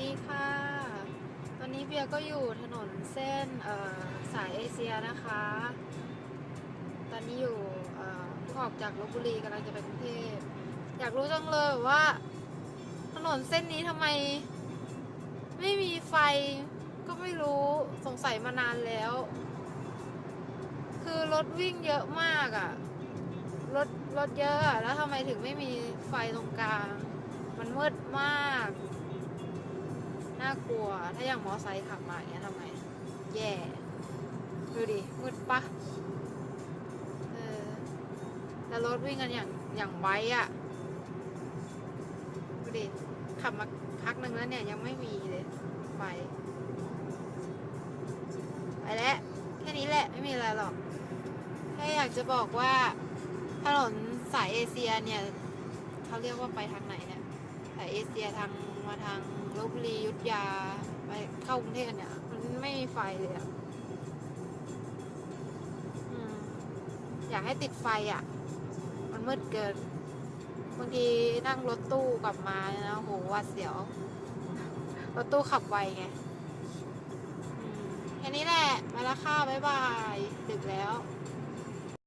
ดีค่ะ ตอนนี้เบียก็อยู่ถนนเส้นสายเอเชียนะคะ ตอนนี้อยู่เอ่อเพิ่งออกจากลบบุรีกำลังจะไปกรุงเทพ อยากรู้จังเลยว่า ถนนเส้นนี้ทำไม ไม่มีไฟก็ไม่รู้สงสัยมานานแล้ว คือรถวิ่งเยอะมากอะ่ะ รถรถเยอะอะแล้วทำไมถึงไม่มีไฟตรงกลาง มันมืดมาก น่ากลัว ถ้าอย่างมอไซค์ขับมาอย่างเงี้ยทำไง แย่ ดูดิ มืดปะเออ แล้วรถวิ่งกันอย่างอย่างไวอะดูดิ ขับมาพักหนึ่งแล้วเนี่ย ยังไม่มีเลย ไฟ ไปแล้ว แค่นี้แหละ ไม่มีอะไรหรอก แค่อยากจะบอกว่าถนนสายเอเชียเนี่ย เขาเรียกว่าไปทางไหนเนี่ยสาย เอเชียทางมาทางลบบุรียุทธยาไปเข้ากรุงเทพเนี่ย มันไม่มีไฟเลยอะอืมอยากให้ติดไฟอะ่ะ มันมืดเกิน บางทีนั่งรถตู้กลับมานะโหวัดเสียว รถตู้ขับไวไงแค่นี้แหละ มาแล้วค่ะ บ๊ายบาย ดึกแล้ว